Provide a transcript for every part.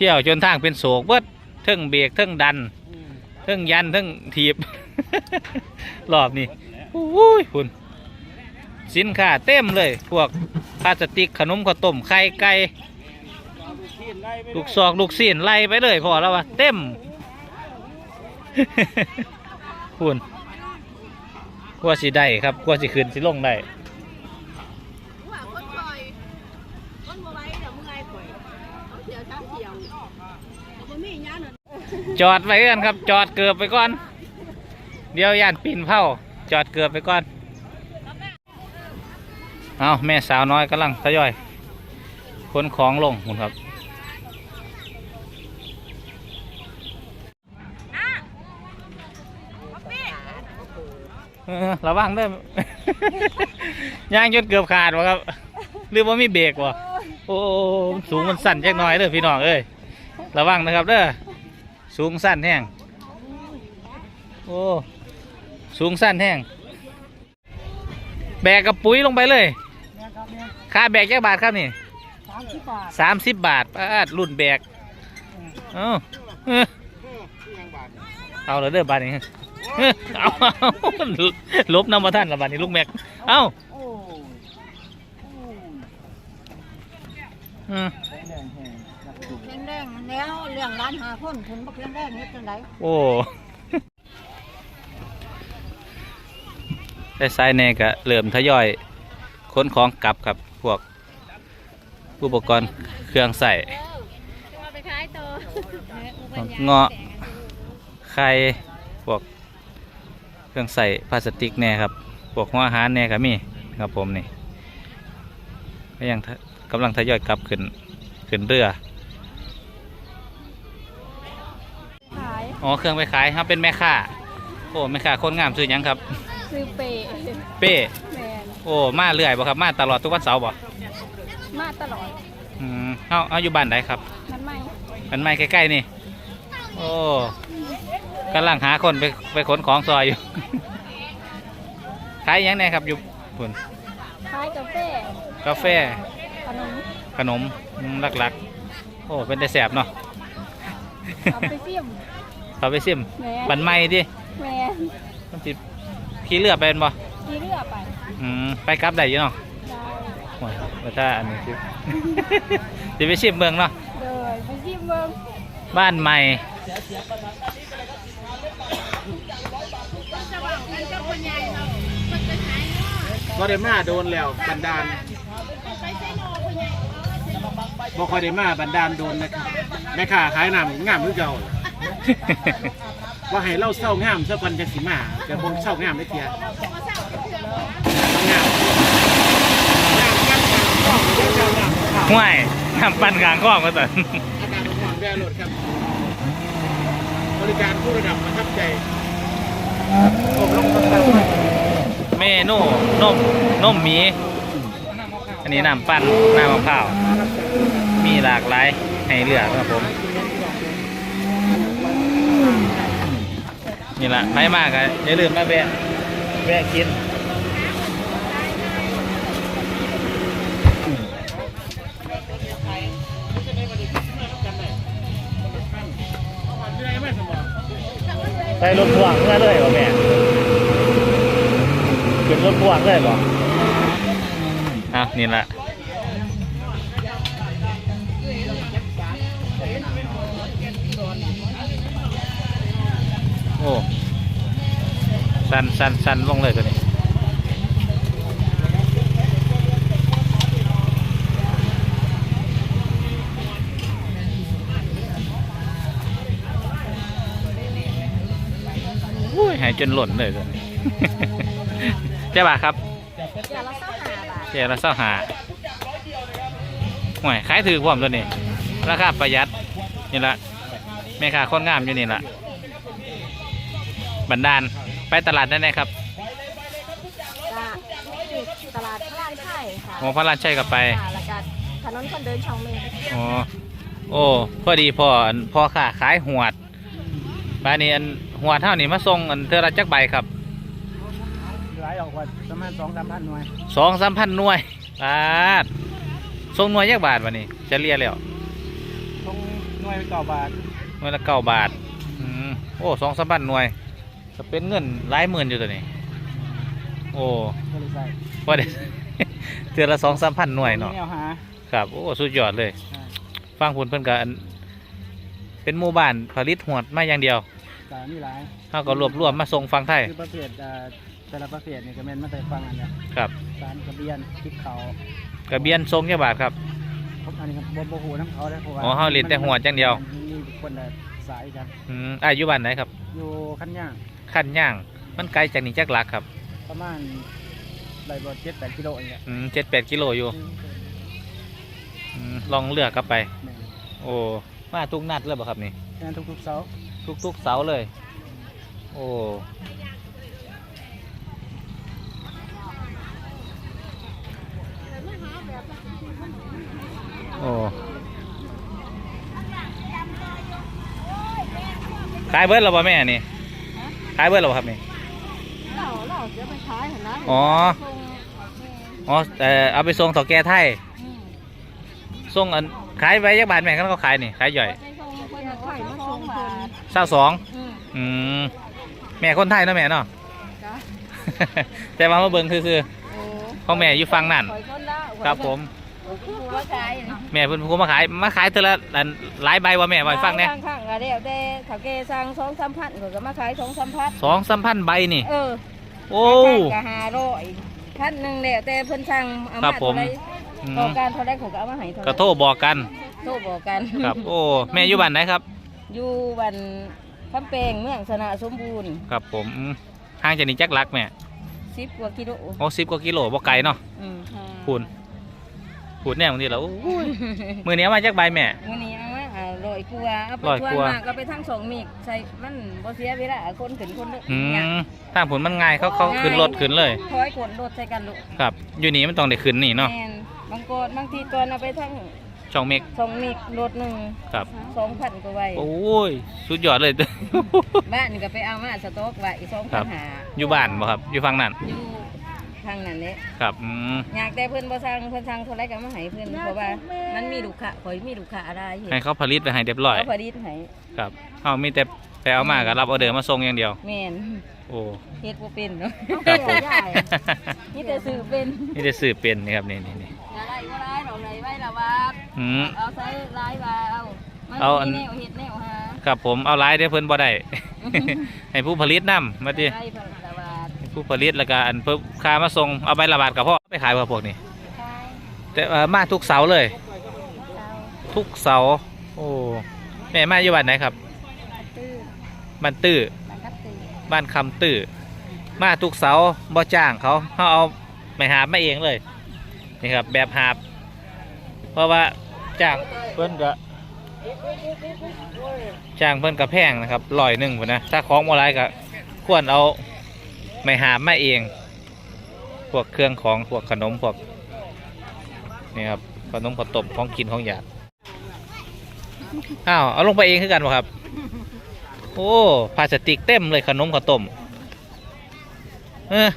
ที่ยวจนทางเป็นโศกเบิดเทิงเบรกเทิงดันเทิงยันเทิงถีบ รอบนี้อุ้ยคุณสินค้าเต็มเลย พวกพลาสติกขนมข้าวต้มไข่ไก่ลูกซอกลูกซีนไล่ไปเลยพอแล้ววะเต็ม คุณกว่าสิได้ครับกว่าสิขึ้นสิลงได้ ว่าคนปล่อยคนบ่ไหว้เดี๋ยวมึงไงปล่อยเขาเสียวช้างเสียวบ่มีหยังนั่น จอดไว้กันครับ จอดเกือบไปก่อน เดี๋ยวย่านปีนเผาจอดเกือบไปก่อน เอาแม่สาวน้อยกำลังทยอยขนของลงคุณครับเระวังด้อย่างจนเกือบขาดวะครับ หรือว่ามีเบรกวะโอ้มันสูงมันสั่นจักหน่อยเด้อพี่น้องเอ้ย ระวังนะครับเด้อ สูงสั้นแห้งโอ้ สูงสั้นแห้งแบกกับปุ๋ยลงไปเลยเนี่ยครับเนี่ยค่าแบกแค่บาทครับนี่สามสิบบาทสามสิบบาทป้าดรุ่นแบก เอ้าเอ้อเอาเลยเด้อบาทนี้เอ้อเอาเอาลบน้ำมาท่านละบาทนี้ลูกแม็ก เอ้าโอ้โอ้อืม แรงแล้วเรื่องร้านหาคนคุณบ่แข็งแรงเฮ็ดจังไดโอ้ได้สายแน่ก็เริ่มทยอยขนของกลับครับพวกอุปกรณ์เครื่องใส่มาไปขายต่อเงาะไข่พวกเครื่องใส่พลาสติกแน่ครับพวกหัวอาหารแน่ก็มีครับผมนี่ก็ยังกำลังทยอยกลับขึ้นขึ้นเรือ ขาย อ๋อเครื่องไปขายครับเป็นแม่ค้าโอ้แม่ค้าคนงามซื้อหยังครับ ซื้อเปเป้แมนโอ้มาเรื่อยบ่ครับมาตลอดทุกวันเสาร์บ่มาตลอดอืมเอาเอาอยู่บ้านไหนครับมันไม่มันไม่ใกล้ๆนี่ โอ้กำลังหาคนไปไปขนของซอยอยู่ ขายหยังไงครับอยู่พุ่นขายกาแฟกาแฟ ขนมขนมอืมหลักๆ โอ้ เป็นแต่แสบเนาะ เอาไปเสี่ยม เขาไปซิมแมนบันไม่ดิแมนมันสิขี่เรือไปเป็นบ่ขี่เรือไปอืมไปกลับได้อยู่เนาะได้โอ้ยว่าถ้าอันนี้สิ สิไปชิมเมืองเนาะเลยไปเสี่ยมเบิ่งบ้านใหม่ก็ได้มาโดนแล้วบันดาลบ่ค่อยได้มาบันดาลโดนนะครับแม่ค้าขายน้ำงามคือเก่า ว่าให้เราเศร้างามซะก่อนจังสิมาแต่บ่เศร้างามได้เทียงามงามกันข้องเจ้างามข้าวห่วยน้ำปั่นกลางคลองก็ตันอาการของหวานแวร์โหลดครับ บริการผู้ระดับประทับใจผมลงมาตั้งเมนูนมนมหมี อันนี้น้ำปั่นน้ำมะพร้าวมีหลากหลายให้เลือกครับผม นี่แหละไม่มากอะอย่าลืมมาแวะแวะกินเหนื่อยไหมสมองไปรถพ่วงเมื่อเลยบ่แม่ขึ้นรถพ่วงเลยบ่อะนี่แหละ สันสันสันลงเลยตัวนี้โอ้ยหายจนหล่นเลยตัวนี้เจ้าบ่าครับอย่าละเศร้าหาบาทเจ้าละเศร้าหาห่วยขายถือความตัวนี้ ราคาประหยัด นี่ละแม่ค้าคนงามอยู่นี่ละบันดาล ไปตลาดได้ไหนครับจ้าตลาดพระรานไข่ค่ะโอ้พระราชชัยกับไป ค่ะแล้วก็ถนนคนเดินช่องเมงอ๋อ โอ้ พอดีพออันพอค่ะขายหวดบ้านนี้อันหวดเท่านี้มาส่งอันเทอละจักใบครับ หลายออกว่าประมาณสองสามพันหน่วยสองสามพันหน่วยบาทส่งหน่วยยักบาทวันนี้จะเรียแล้วตรงหน่วยเก้าบาทหน่วยละเก้าบาทอืมโอ้สองสามพันหน่วย ก็เป็นเงินหลายหมื่นอยู่ตัวนี้ โอ้ก็เลยใส่พอได้เดือนละสองสามพันหน่วยเนาะ แนวหาครับ โอ้ สุดยอดเลยอ่าฟังผลเพิ่นก็อันเป็นหมู่บ้านผลิตหวดมาอย่างเดียวสารนี่หลายเขาก็รวบรวมมาส่งฟังไทย คือประเภทอ่าแต่ละประเภทนี่ก็แม่นมาแต่ฟังอันเนี้ยครับ สารกระเบียนพริกเขากระเบียนทรงแค่บาทครับพวกอันนี้ครับบ่บ่ฮู้น้ำเขาได้อเพราะว่าอ๋อเฮาเล่นแต่หัวอย่างเดียวมันมีคนละสายกัน อืมอายุบ้านไหนครับ อยู่ขั้นย่าง ขั้นย่าง มันไกลจากนี่จักหลักครับ ประมาณไรบ่เจ็ดแปดกิโลอย่างเงี้ยอืมเจ็ดแปดกิโลอยู่อืมลองเลือกกลับไปแม่นโอ้มาทุกนัดเลยบ่ครับนี่งานทุกๆเสาร์ทุกทุกๆเสาร์เลย โอ้โอ้ขายเบิร์ดหรอป่แม่นี่ขายเบิร์ดหรอครับนี่เราเราจะไปขายเห็นนะอ๋อ อ๋อเออเอาไปส่งต่อแก่ไทยส่งอันขายไปยักบาทแม่เขาก็ขายนี่ขายย่อยไปส่งคนไข่มาส่งเพิ่นเศร้าสองอืมอืมแม่คนไทยเนาะแม่เนาะจ้ะแต่ว่ามาเบิ่งคือโอ้ๆของแม่อยู่ฝั่งนั่นข่อยคนละครับผม ผู้ว่าขายนี่แม่เพิ่นพูมาขายมาขายเท่าละอันหลายใบว่าแม่ไว้ฟังเนี่ยข้างๆก็แล้วแต่ถ้าแกสั่งสองสามพันก็มาขายสองสามพันสองสามพันใบนี่เออโอ้ก็ห้าร้อยพันหนึ่งแล้วแต่เพิ่นสั่งเอาครัมาบผมเท่าไรอืมต่อการเท่าไรผมก็เอามาให้เท่าไรก็โทรบอกกันโทรบอกกันครับโอ้แม่อยู่บ้านไหนครับ อยู่วันคำแปงเมืองสนะสมบูรณ์ครับผมอืมห่างจากนี่จักหลักแม่สิบกว่ากิโลโอ้สิบกว่ากิโลบ่ไกลเนาะอืมพูน พูนแน่บางทีแล้วโอ้ยมือนี้เอามาจักใบแม่วันนี้เอามาอ่าร้อยกว่าเอาไปร้อยทวนกว่ามาก็ไปทั้งสองมีกใส่มันบ่เสียเวลาคนขึ้นคนเด้ออืเนี่ยมทางผลมันง่ายเขาเขาขึ้นรถขึ้นเลยคอยขนรถใส่กันลูกครับ อยู่นี่มันต้องได้ขึ้นนี่เนาะแม่นบางกอนบางทีก่อนเอาไปทั้งช่องเมกสองมีกรถหนึ่งครับ สองพันกว่าไว้โอ้ย สุดยอดเลย บ้านก็ไปเอามาสต๊อกไว้สองครัพับ นหาอยู่บ้านบ่ครับ อยู่ฝั่งนั้นอยู่ ทางนั้นเนี่ยครับอืมอยากแต่เพื่อนบ่สั่งเพื่อนสั่งเท่าไรก็มาให้เพื่อนเพราะว่ามันมีลูกค้าคอยมีลูกค้าอะไรเห็นให้เขาผลิตไปให้เรียบร้อยเขาผลิตให้ครับเอามีแต่ไปเอามาก็รับออเดอร์มาส่งอย่างเดียวแม่นโอ้เฮ็ดบ่เป็นเนาะครับผมนี่แต่ซื้อเป็นนี่จะสื่อเป็นนี่ครับนี่นี่นี่อย่าไล่บ่ไล่ดอกไหนไว้ละว่าอืมเอาใส่ไล่ว่าเอามันเอาอันมีแนวเฮ็ดแนวหาครับผมเอาไลน์ได้เพิ่นบ่ได้ให้ผู้ผลิตนำมาดิ ผู้ผลิตแล้วก็อันเพิ่มค่ามาส่งเอาใบละบาทกับพ่อไปขายบ่พวกนี้ขายแต่เอ่อมาทุกเสาร์เลยเช้าทุกเสาร์โอ้แม่มาอยู่บ้านไหนครับตื้อบ้านตื้อบังคับตื้อบ้านคำตื้อมาทุกเสาร์บ่จ้างเขาเขาเอาไม่หาบมาเองเลยนี่ครับแบบหาบ เพราะว่าจ้างเพิ่นก็จ้างเพิ่นก็แพงนะครับร้อยหนึ่งพุ่นนะถ้าของบ่หลายก็ควรเอา ไม่หามาเอง พวกเครื่องของพวกขนมพวกนี่ครับขนมขนมของกินของอยากอ้าวเอาลงไปเองคือกันบ่ครับ โอ้พลาสติกเต็มเลยขนมข้าวต้มเออ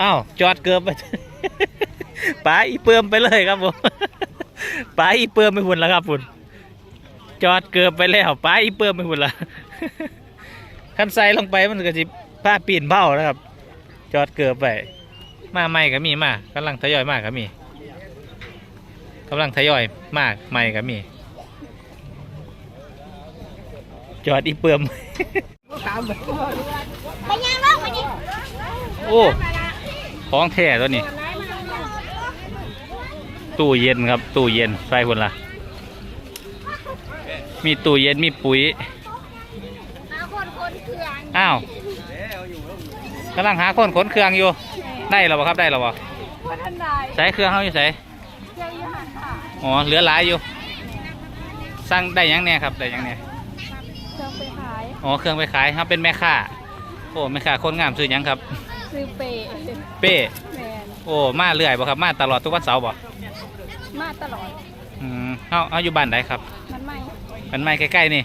อ้าวจอดเกือบไปป๋าอีเปิมไปเลยครับผมป๋าอีเปิมไปหุ่นแล้วครับหุ่นจอดเกือบไปแล้วป๋าอีเปิมไปหุ่นละคันใส่ลงไปมันก็จะ ผ้าปีนเบ้านะครับ จอดเกือบไปมาใหม่ก็มีมากำลังทยอยมากก็มีกำลังทยอยมากใหม่ก็มี จอดอีเปิมไปยังลูกไปดิโอ้ของแท้ตัวนี้ ตู้เย็นครับ ตู้เย็นใส่คนละมีตู้เย็นมีปุ๋ยมาคนคนเครื่องอ้าว กำลังหาคนขนเครื่องอยู่ ได้หรอครับได้หรอพัฒนาใส่เครื่องเขาอยู่ใส่เครื่องยี่ห้อค่ะอ๋อเหลือหลายอยู่สั่งได้หยังแน่ครับได้หยังแน่เครื่องไปขายอ๋อเครื่องไปขายครับเป็นแม่ค้าโอ้แม่ค้าคนงามซื้อหยังครับซื้อเปย์เป้แมนโอ้มาเรื่อยบ่ครับมาตลอดทุกวันเสาร์บ่มาตลอดอืมเอาเอาอยู่บ้านไหนครับมันไม่มันไม่ใกล้ๆนี่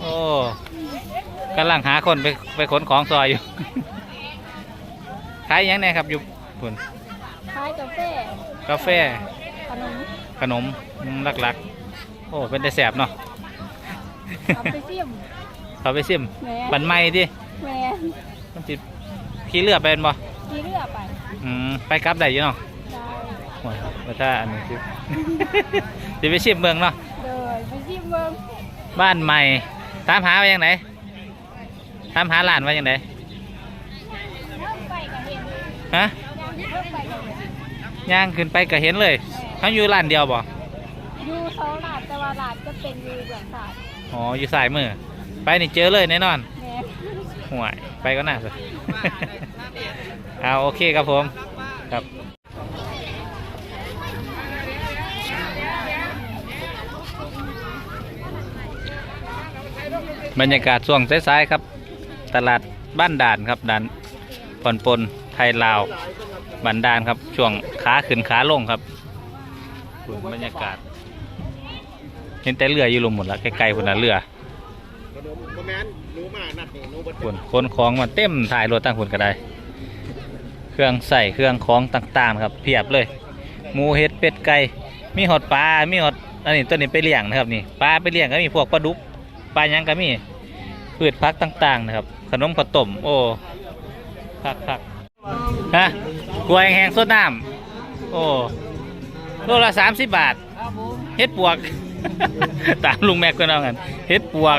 โอ้กำลังหาคนไปไปขนของซอยอยู่ ขายหยังไงครับอยู่พุ่นขายกาแฟกาแฟขนมขนมอืมหลักโอ้เป็นแต่แสบเนาะ เอาไป ซิมเขาไปซิมแหม่บันไม้ดิแหม่มันจิขี่เรือเป็นบ่มีเรือไปอืมไปกลับได้อยู่เนาะได้โอ้ยว่าถ้าอันนี้คือจะไปชิมเมืองเนาะเดินไปซิมเบิ่งบ้านใหม่ตามหาไว้ยังไงตามหาร้านไว้ยังไงเริ่มไปก็เห็น ฮะยังเริ่มไปก็เห็นย่างขึ้นไปก็เห็นเลยเขาอยู่ร้านเดียวบ่อยู่สองหลาดแต่ว่าหลาดจะเป็นอยู่เบื้องซ้ายอ๋ออยู่สายมือ ไปนี่เจอเลยแน่นอนแหม่ห่วยไปก็น่าสิ เอาโอเคครับผมครับบรรยากาศช่วงสายๆครับ ตลาดบ้านด่านครับด่านปอนปน ไทยลาวบ้านดานครับ ช่วงขาขึ้นขาลงครับคุณบรรยากาศ เห็นแต่เรืออยู่ลงหมดแล้วไกลๆคนละเรือขนมบ่แม่นหนูมานัดนี่หนูบ่คนคนของมาเต็มถ่ายรถตั้งคนก็ได้ เครื่องใส่เครื่องของต่างๆ ครับเพียบเลยหมูเห็ดเป็ดไก่มีหอดปลา มีหอดอันนี้ตัวนี้ไปเลี้ยงนะครับนี่ปลาไปเลี้ยงก็มีพวกปลาดุกปลายังก็มีพืชพักต่าง ๆ นะครับ ขนมข้าวต้มโอ้คักคัก ฮะกล้วยแห้งสดน้ำโอ้โลละสามสิบบาทเฮ็ดปวก ตามลุงแม็กก็เอากันเฮ็ดปวก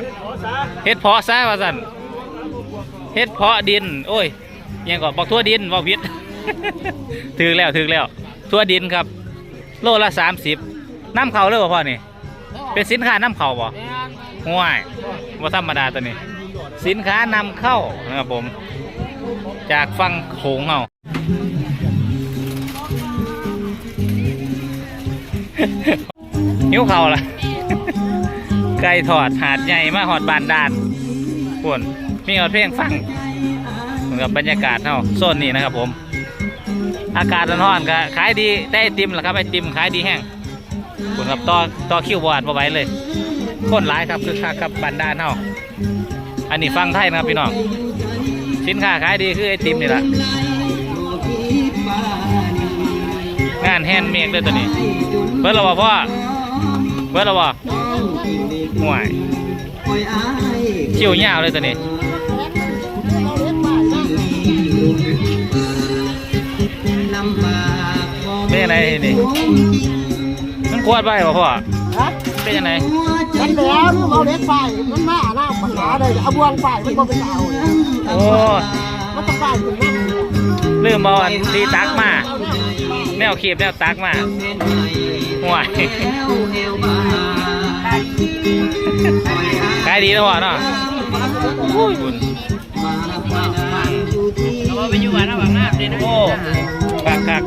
เฮ็ดเพาะซะว่าสั่นเฮ็ดเพาะดิน โอ้ยยังก็บอกทั่วดินบอกผิดถึกแล้วถึกแล้ว ทั่วดินครับ โลละสามสิบน้ำเขาเลยบ่พ่อนี่ เป็นสินค้าน้ำเขาบ่ห่วยว่าธรรมดาตัวนี้ สินค้านำเข้านะครับผม จากฟังโขงเอาหิ้วเขาล่ะ ไก่ถอดหาดใหญ่มาหอดบานดานปวนมีหอดเพลงฟังเหมือนกับบรรยากาศเนาโซนนี้นะครับผม อากาศร้อนๆก็ขายดีได้ไอติมแหละครับไอติมขายดีแห้งปวนกับต่อต่อคิวบอดมาไว้เลยคนหลายครับคือคักกับบานดานเนาอันนี้ฟังไทยนะครับพี่น้อง สินค้าขายดีคือไอติมนี่แหละงานแฮนด์เมดเลยตัวนี้เบิร์ดและบ่พ่อเบิร์ดและบ่ห่วยคิวยาวเลยตัวนี้เป็นยังไงนี่มันกวาดไปบ่พ่อฮะเป็นยังไงมันเหลือมึงเอาเล็กไปมันมาหน้าปัญหาเลยเอาบวงไปมันก็เป็นเอาเลย โอ้มันต้องไปถึงนั่นเลยลืมบอลตีตักมา แนวขีบแนวตักมาห่วยขายดีแล้วพ่อเนาะอุ้ยคุณเราไปอยู่วันระหว่างหน้าเลยนะโอ้คักคัก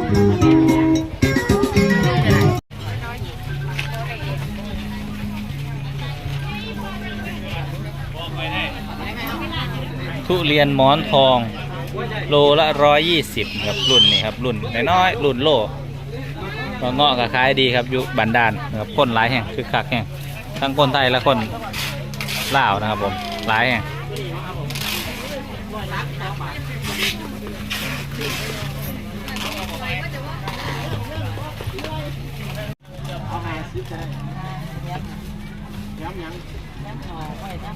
ทุเรียนหมอนทอง โลละร้อยยี่สิบครับรุ่นนี้ครับรุ่นน้อยๆรุ่นโลเงาะก็ขายดีครับอยู่บันดาลนะครับคนหลายแห่งคือคักแห่งทั้งคนไทยและคนลาวนะครับผมหลายแห่ง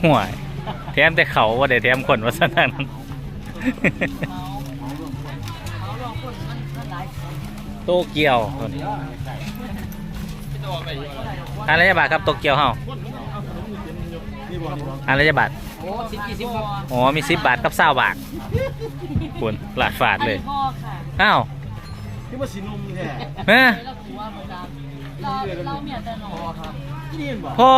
ห่วยแถมแต่เขาว่าได้แถมคนว่าซะนั่นโตเกียวอะไรจะบาทครับโตเกียวเฮาอะไรจะบาทโอ้สิบกี่สิบอ๋อมีสิบบาทกับเศร้าบาทคุณหลาดฝาดเลยพ่อค่ะอ้าวที่ว่าสินมแท้เฮ้ยเราถือว่าประจำเราเราเมียแต่หนอครับที่นี่บ่พ่อ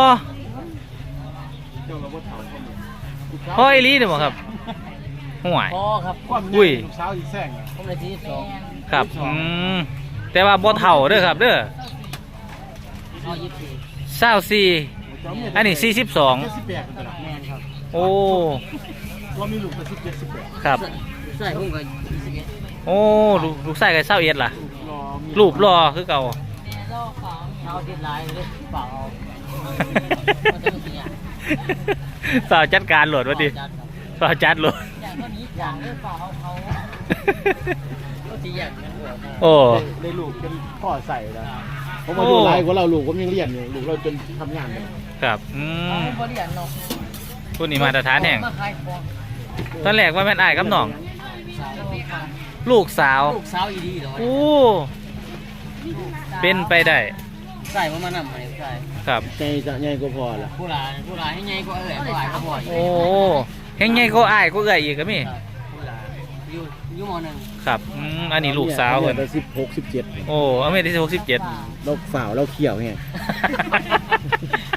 พ่อไอรีเดี๋ยวครับห่วย พ่อครับความอุ้ย ลูกสาวอีแซงอะผมเลยที่สองครับอืมแต่ว่าบ่เท่าเด้อครับเด้อเอายี่สิบเศร้าสี่เจ้าเมียอันนี้สี่สิบสองเจ็ดสิบแปดเป็นตลาดแมนครับโอ้ว่ามีลูกแต่สิบเจ็ดสิบแปดครับ ใส่ผมก็ยี่สิบเอ็ดโอ้ลูกลูกไส้กับเศร้าเอ็ดล่ะรอมีรูปรอคือเก่ารอฟังเอาที่ลายเลยเปล่าเอา สาวจัดการโหลดวะดิจัดครับสาวจัดโหลด อย่างก็นี้อย่างเลยเปล่าเอาเขาก็ที่อย่างนั้นเลยโอ้ ได้ลูกเป็นพ่อใส่แล้วผมมาดูไลฟ์ของเราลูกผมยังเรียนอยู่ลูกเราจนทำงานเลยครับ อืมบ่เรียนเนาะผู้นี้มาตรฐานแห่งมาขายของตอนแรกว่าแม่นอ้ายกับน้องลูกสาว ลูกสาวอีดีเหรอโอ้เป็นไปได้ ใส่มันมานำให้ใส่ ครับใจจะใหญ่ก็พอละผู้หลานผู้หลานให้ใหญ่กว่าเอ้ยผู้หลานก็บ่อยโอ้เฮงไงก็อ้ายก็เอื้อยอีกก็มีผู้หลานอยู่อยู่มหนึ่งครับอืมอันนี้ลูกสาวเพิ่นไปสิบหกสิบเจ็ดโอ้อเมริกาหกสิบเจ็ดเราฝ่าวเราเขี่ยวไง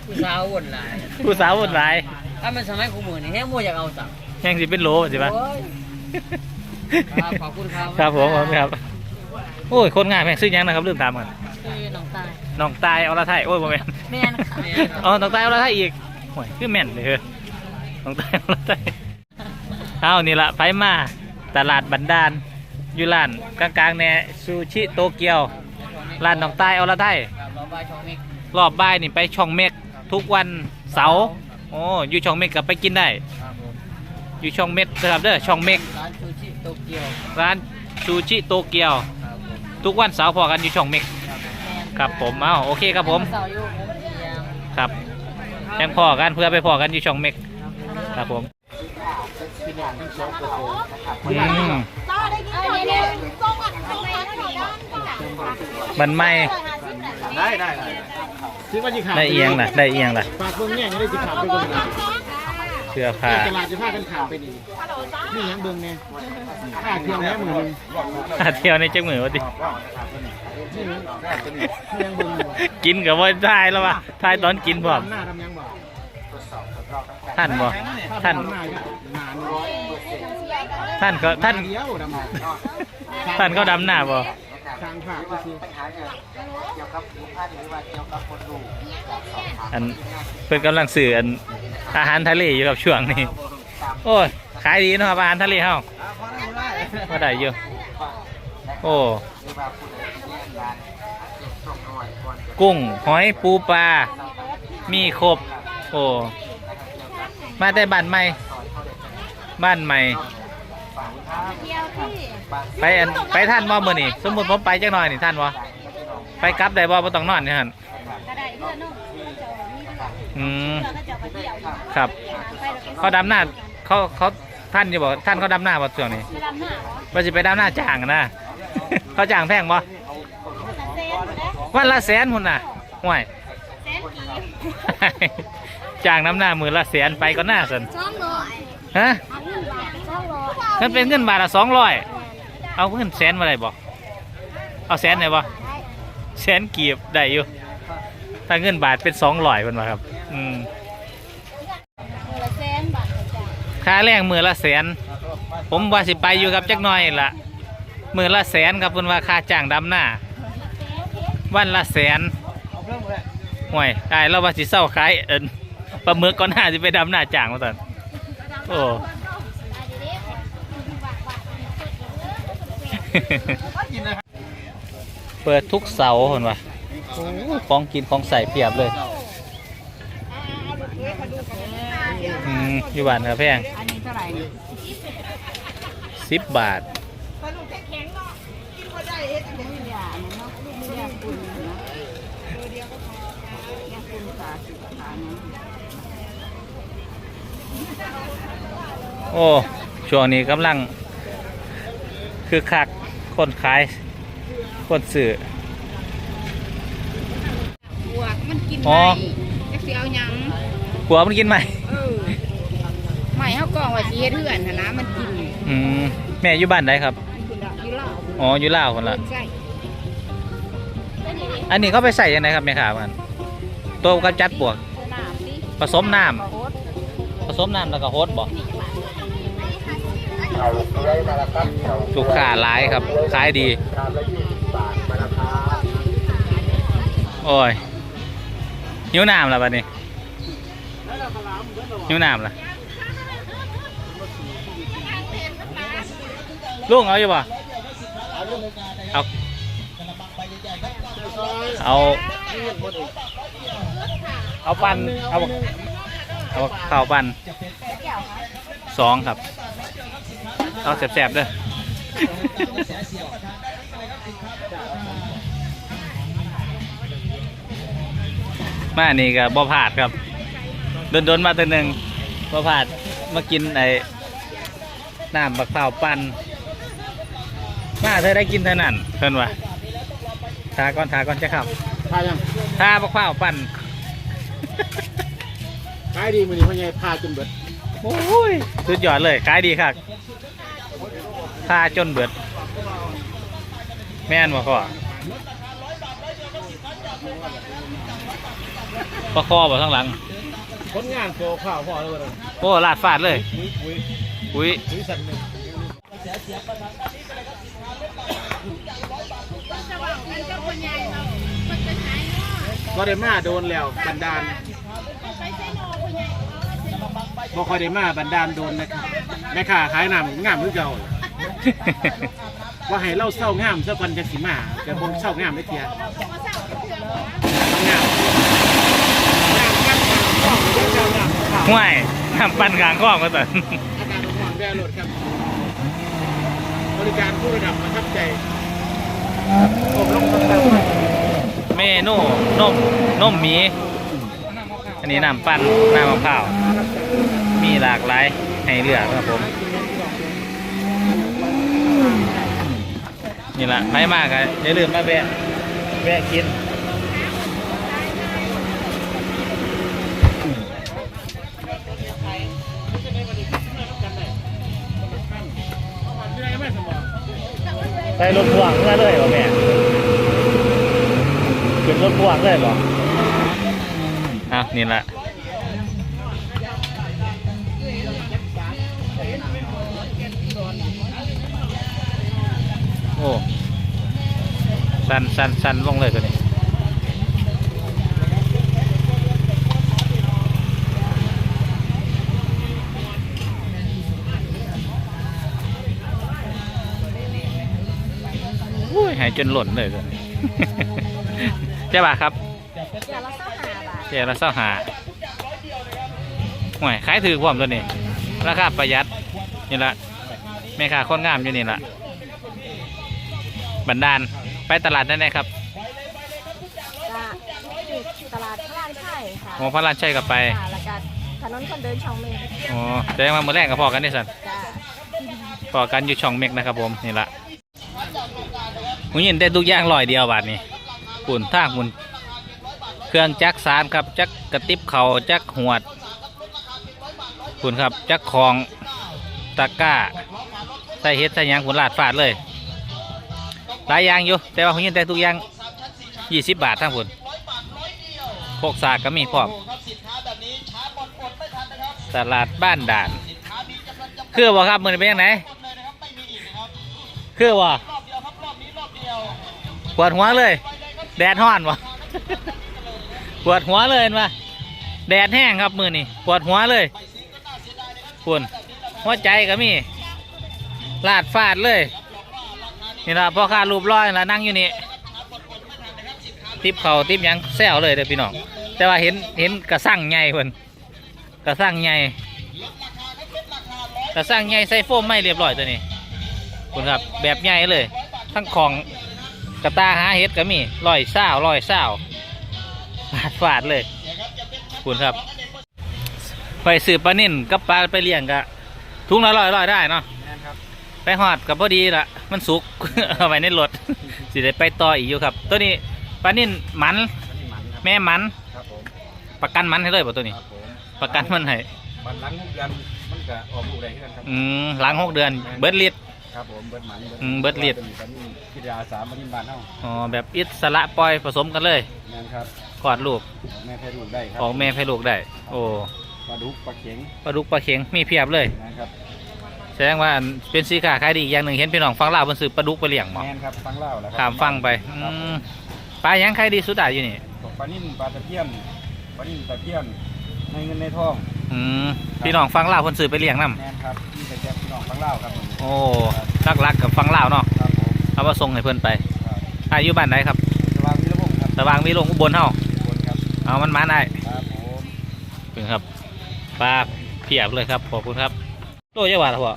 ผู้สาววนหลายผู้สาวคนร้ายถ้ามันสมัยคู่มือนี่แฮงบ่อยากเอาสักแห่งสิเป็นโลสิปะโอ้ยครับขอบคุณครับครับผมผมครับโอ้ยคนงานแม่งซื้อยังนะครับลืมตามกันคือน้องตายน้องตายเอาละไทยโอ้ยโมเมนแม่นค่ะแม่นอ๋อน้องตายเอาละไทยอีกโอ้ยคือแม่นเลยเฮ้ยน้องตายเอาละไทยเอานี่ละไปมาตลาดบันดาลอยู่ร้านกลางๆแน่ซูชิโตเกียวร้านน้องตายเอาละไทยครับรอบบ่ายช่องมิกรอบบ่ายนี่ไปช่องเมกทุกวันเสาร์โอ้อยู่ช่องเมกกับไปกินได้ครับผมอยู่ช่องเมกนะครับเด้อช่องเมกร้านซูชิโตเกียวร้านซูชิโตเกียวครับผมทุกวันเสาร์พอกันอยู่ช่องเมก ครับแม่นครับผม เอาโอเคครับผม เสาร์อยู่ผมเที่ยงครับยังพอกันเพื่อไปพอกันอยู่ช่องเมกครับผมอืมมันไม่ได้ได้ได้ซื้อมาจีขาได้เอียงล่ะ ได้เอียงล่ะฝากเบิ่งเนี่ยยังได้สิขามไปเบิ่งนะเสื้อผ้า ตลาดจะพากันขามไปนี่นี่ยังเบิ่งเนี่ยค่าเที่ยวแม่มือหนึงถ้าเที่ยวในจังมือวะดินี่ยังเบิ่งอยู่ กินกับว่าทายแล้ววะทายตอนกินพร้อมทำหน้าทำยังบ่ท่านบ่ถ้าท่านทำหน้าก็หนาหนึ่งท่านก็ท่านเดียวดำท่านเขาดำหน้าบ่ทางผักก็คืออันเพิ่อนกำลังสื่ออันอาหารทะเลอยู่กับช่วงนี้โอ้ยขายดีเนาะครับอาหารทะเลเฮาก็ได้อยู่โอ้ กุ้ง หอยปูปลา มีครบ โอ้ มาแต่บ้านใหม่ บ้านใหม่ไปอันไปท่านบ่มื้อนี่สมมุติผมไปจักหน่อยนี่ท่านบ่ไปกลับได้บ่บ่ต้องนอนนี่หั่นอืมครับเขาดำหน้าเขาเขาท่านจะบอกท่านเขาดำหน้าบ่ช่วงนี้ว่าสิไปดำหน้าจ้างอะนะ เขาจ้างแพงบ่ วันละแสนพุ่นน่ะห่วยจ้างน้ำหน้ามือละแสนไปก็น่าสนสองร้อยฮะเอาเงินบาทสองร้อยมันเป็นเงินบาทละสองร้อยเอาเงินแสนมาได้บ่เอาแสนไหนบ่แสนกีบได้อยู่ถ้าเงินบาทเป็นสองร้อยเพิ่นว่าครับ อืมคนละแสนบาทจ้ะค่าแรงมือละแสน ผมว่าสิไปอยู่กับจักหน่อยละมือละแสนครับเพิ่นว่าค่าจ้างดำหน้า วันละแสนห่วยตายแล้วว่าสิเศร้าขายเอินปลาหมึกก่อนหน้าสิไปดำหน้าจ้างมาตอนโอ้เปิดทุกเสาร์เห็นปะโอ้ยของกินของใส่เพียบเลยอืมอยู่บ้านครับแพงอันนี้เท่าไหร่สิบบาท โอ้ ช่วงนี้กำลัง คือคักคนขาย คนซื้อบวกมันกินอ๋อไม่จะเสียเอาหยังหัวมันกินไหมเออไม่เขากล่องว่าสิเฮ็ดเหือนหั่นนะมันกินอืมแม่อยู่บ้านไหนครับคุณดอกอยู่เหล้าอ๋ออยู่ลาวคนละใช่อันนี้เขาไปใส่ยังไงครับแม่ค้ามันตัวกำจัดปลวกน้ำดิ ผสมน้ำผสมน้ำแล้วก็โฮดบ่ลูกค้าหลายครับขายดี โอ้ยหิวน้ำแล้วบัดนี้หิวน้ำละลุงเอาอยู่ป่ะเอาเอา เอาปันเอาเอาข้าวปันสองครับ เอาแสบๆเด้อมานี่ก็บ่ผาดครับโดนๆมาตัวหนึ่งบ่ผาดมากินไอ้น้ำบักเผาวปั่นมาเธอได้กินเท่านั้นเพิ่นว่าทาก่อนทาก่อนจะขับพายังทาบักเผาวปั่น ขายดีมื้อนี้พ่อใหญ่พาจนเบิดโอ้ยสุดยอดเลยขายดีครับทาจนเบิด แม่นบ่พ่อประคอบ่ข้างหลังผลงานโฟข้าวพ่อเลยว่าโอ้ลาดฟาดเลยอุ้ยอุ้ยอุ้ยอุ้ยสั่นหนึ่งจะว่ากันกับคนใหญ่เขา ก็ได้มาโดนแล้วบันดาลไปใช้โนคนใหญ่บ่ค่อยได้มาบันดาลโดนนะครับแม่ค้าขายน้ำงามคือเก่าว่าให้เราเศร้างามซะก่อนจะสิมาแต่บ่เศร้างามได้เทียมาเศร้าเถื่อนนะงามงามกันข้องเจ้างามข้าวห่วยทำปันกลางข้องก็ตอนอาการของหวังแว่รถครับ บริการผู้ระดับประทับใจอบรมตั้งแต่เม นูนมนมหมี อันนี้น้ำปั้นน้ำมะพร้าว มีหลากหลายให้เลือกครับผม นี่แหละไม่มากอะอย่าลืมมาแวะแวะกินใส่รถพ่วงเมื่อเลยบ่แม่ขึ้น รถพ่วงเลยบ่อะนี่แหละโอ้สันสันสันลงเลยตัวนี้โอ้ยหายจนหล่นเลยตัวนี้ เจ้าบ่าครับอย่าละเศร้าหาบาทเจ้าละเศร้าหาห่วยขายถือความตัวนี้ราคาประหยัดนี่ละแม่ค้าคนงามอยู่นี่ละบันดาลไปตลาดได้ไหนครับจะตลาดพระรามไช่ค่ะโอ้พระราชชัยกับไปค่ะแล้วก็ถนนคนเดินช่องเมฆโอ้แสดงว่ามือแรกกับพอกันนี่สันจ้าพอกันอยู่ช่องเมกนะครับผมนี่ละหุ่ยินได้ทุกอย่างลอยเดียวบาทนี่ ปุ่นท่าหุ่นเครื่องจักสารครับจักกระติบเขาจักหวดปุ่นครับจักรของตะก้าใส่เฮ็ดใส่ยังหุ่นลาดฟาดเลย หลายอย่างอยู่ แต่ว่าหุ่ยินได้ทุกอย่างยี่สิบบาททั้งหุ่นโคกสากก็มีพร้อมตลาดบ้านด่านคือบ่ครับมือนี้เป็นยังไงคือบ่ปวดหัวเลย แดดห้อนวะปวดหัวเลยเห็นะแดดแห้งครับมือนี่ปวดหัวเลยคุณหัวใจก็มีลาดฟาดเลยนี่ละพ่อค้ารูปร้อยละนั่งอยู่นี่ติบเขาติบยังแซวเลยเด้อพี่น้องแต่ว่าเห็นเห็นกระสั่งใหญ่เพิ่นกระสั่งใหญ่แต่สร้างใหญ่ใส่โฟมไม่เรียบร้อยตัวนี้คุณครับแบบใหญ่เลย ทั้งของ กระตาหาเห็ดก็มีลอยเศร้าลอยเศร้าฟาดฟาดเลยคุณครับ ไปสืบปลานิ่นกับปลาไปเลี้ยงกะทุงละร้อยร้อยได้เนาะไปหอดกับพอดีละมันสุกเอาไว้ในรถสิได้ไปต่ออีกอยู่ครับ ตัวนี้ปลานิ่นหมันแม่หมันครับผมประกันหมันให้เลยป่ะตัวนี้ครับผมประกันมันให้บันหลังหกเดือนมันก็ออกลูกได้เช่นกันครับอืมหลังหกเดือนเบิดลิตร ครับผมเบิดหมันอืมเบิดเลียดเป็นบันพิทยาสามบันนิบานเท่าอ๋อแบบอิสระปล่อยผสมกันเลยนั่นครับกอดลูกแม่แพ้ลูกได้ครัของแม่ให้ลูกได้ โอ้ปลาดุกปลาเข็งปลาดุกปลาเข็งมีเพียบเลย นะครับแสดงว่าอันเป็นสีขาขายดีอีกอย่างหนึ่งเห็นพี่น้องฟังเล่าวเพิ่นซื้อปลาดุกไปเลี้ยงหมอแมนครับฟังเล่าแล้วครัถามฟังไปอืมปลาหยังขายดีสุดอะอยู่นี่ปลานิ่นปลาตะเพียนปลานิ่นตะเพียนในเงินในทอง อืมพี่น้องฟังเล่าวเพิ่นซื้อไปเลี้ยงนํแมนครับนี่แต่แค่พี่น้องฟังเล่าครับผมโอ้รักๆกับฟังเล่าวเนาะครับผมเอามาส่งให้เพิ่นไปครับอายุบ้านไหนครับสว่างวิรพงศ์ครับตะวางมีลงอุบลเฮาบนครับเอามันมาได้ครับผมเป็นครับปลาเพียบเลยครับขอบคุณครับโลเยาว่าล่ะพ่อ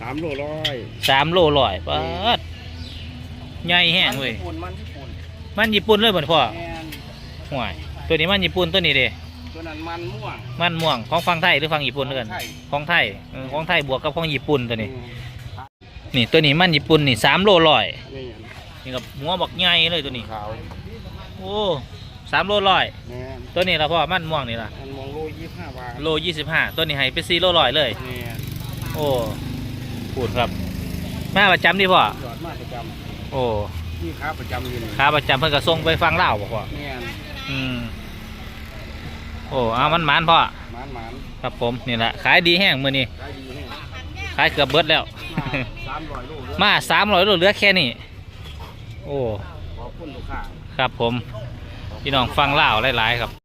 สามโลร้อยสามโลร้อยปาดใหญ่แห้งเว้ยญี่ปุ่นมันญี่ปุ่นมันญี่ปุ่นเลยบ่นพ่อแมนห่วยไปตัวนี้มันญี่ปุ่นตัวนี้เด้ ตัวนั้นมันม่วงมันม่วงของฝั่งไทยหรือฝั่งญี่ปุ่นเด้อนใช่ของไทยเออของไทยบวกกับของญี่ปุ่นตัวนี้ นี่ตัวนี้มันญี่ปุ่นนี่สามโลร้อยนี่นี่กับหัวบักใหญ่เลยตัวนี้ขาวโอ้สามโลร้อยแม่นตัวนี้ละพ่อมันม่วงนี่ละมันมองโลยี่สิบห้าบาทโลยี่สิบห้าตัวนี้ให้ไปสี่โลร้อยเลยนี่โอ้พูดครับแม่ประจำดิพ่อยอดมากประจโอ้ำนี่ค้าประจำอยู่นี่ขาประจำเพิ่นก็ส่งไปฟังเล่าวบอกว่าแม่นอืม โอ้เอามันหมานพ่อหมานหมานครับผมนี่แหละขายดีแห้งมือนี้ขายดีแห้งขายเกือบเบิดแล้วสามร้อยโลเลยมาสามร้อยโลเหลือแค่นี้โอ้ขอบคุณลูกค้าครับผมพี่น้องฟังเล่าวหลายๆครับ